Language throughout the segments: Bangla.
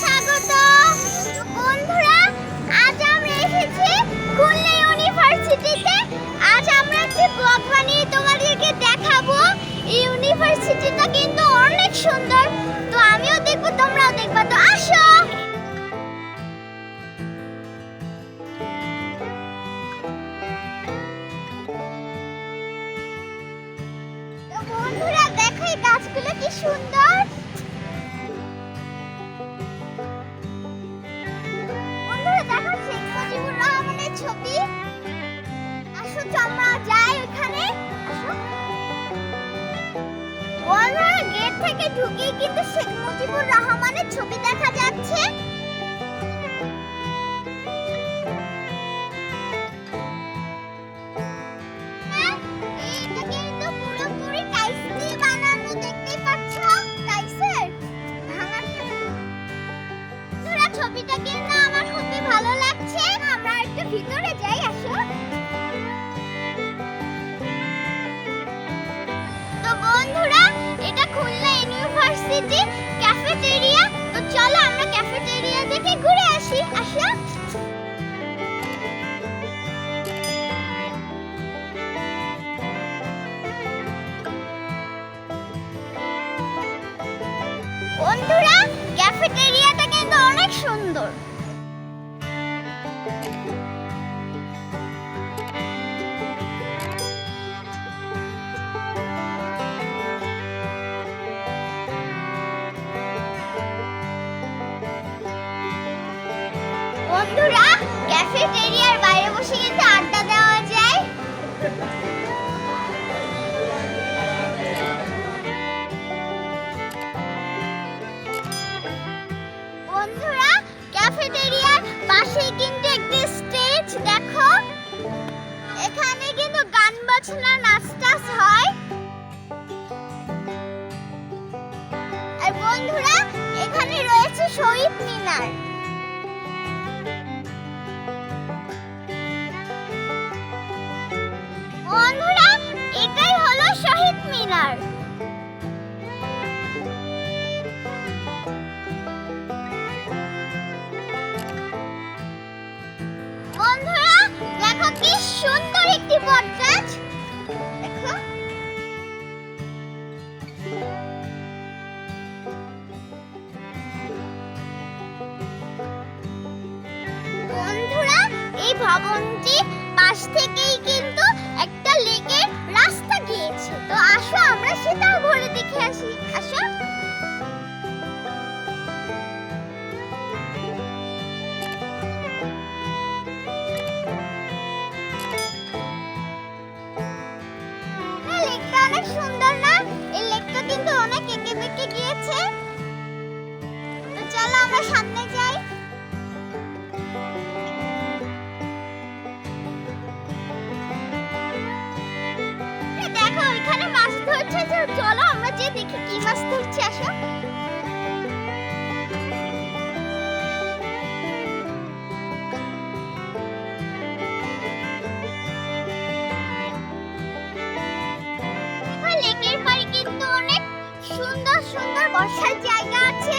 স্বাগত। আজ ইউনিভার্সিটিতে। আজ আমরা দেখাবো। ইউনিভার্সিটিটা কিন্তু অনেক সুন্দর। থেকে ঢুকেই কিন্তু শেখ মুজিবুর রহমানের ছবি দেখা যাচ্ছে। ইউনিভার্সিটি ক্যাফেটেরিয়া তো চলো আমরা ক্যাফেটেরিয়া থেকে ঘুরে আসি। আসো। বন্ধুরা ক্যাফেটেরিয়াটা কিন্তু অনেক সুন্দর। বন্ধুরা ক্যাফেটেরিয়ার বাইরে বসে কিন্তু আড্ডা দেওয়া যায়। বন্ধুরা ক্যাফেটেরিয়ার পাশেই কিন্তু একটি স্টেজ দেখো। এখানে কিন্তু গান বাজনা নাচটাচ হয়। আর বন্ধুরা, এখানে রয়েছে শহীদ মিনার। দেখো কি বন্ধুরা এই ভবনটি পাশ থেকেই কিন্তু গিয়েছে? তো চলো আমরা সামনে যাই। দেখো, ওইখানে মাছ ধরছে চলো আমরা যে দেখি কি মাছ ধরছে, আসো। সুন্দর বর্ষার জায়গা আছে।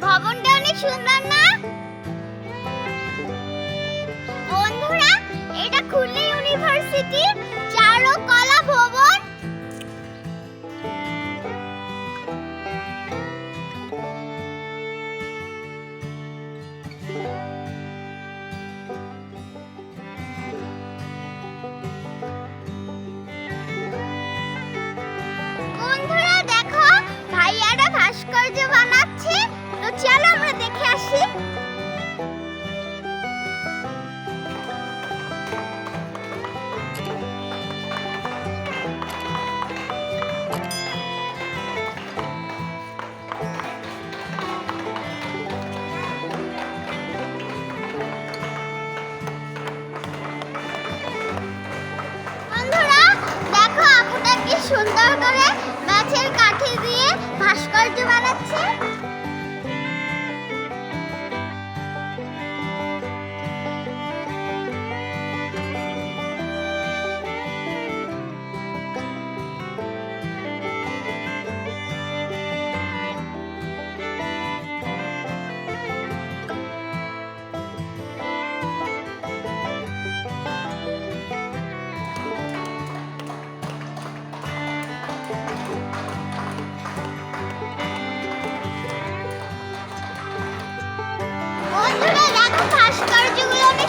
ভবনটা অনেক সুন্দর না? বন্ধুরা এটা খুলনা ইউনিভার্সিটি চারুকলা ভবন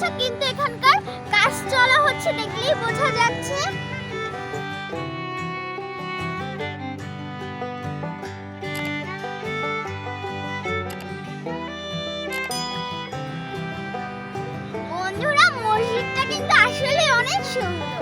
দেখতেই কিন্তু এখানকার কাজ চলা হচ্ছে দেখলেই বোঝা যাচ্ছে। বন্ধুরা, মসজিদটা কিন্তু আসলে অনেক সুন্দর।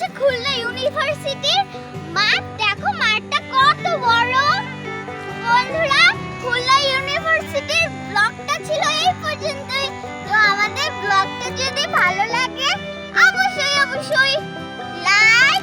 হচ্ছে খুলনা ইউনিভার্সিটি। মাঠ, দেখো মাঠটা কত বড়। বন্ধুরা, খুলনা ইউনিভার্সিটির ব্লগটা ছিল এই পর্যন্তই। তো আমাদের ব্লগটা যদি ভালো লাগে, অবশ্যই অবশ্যই লাইক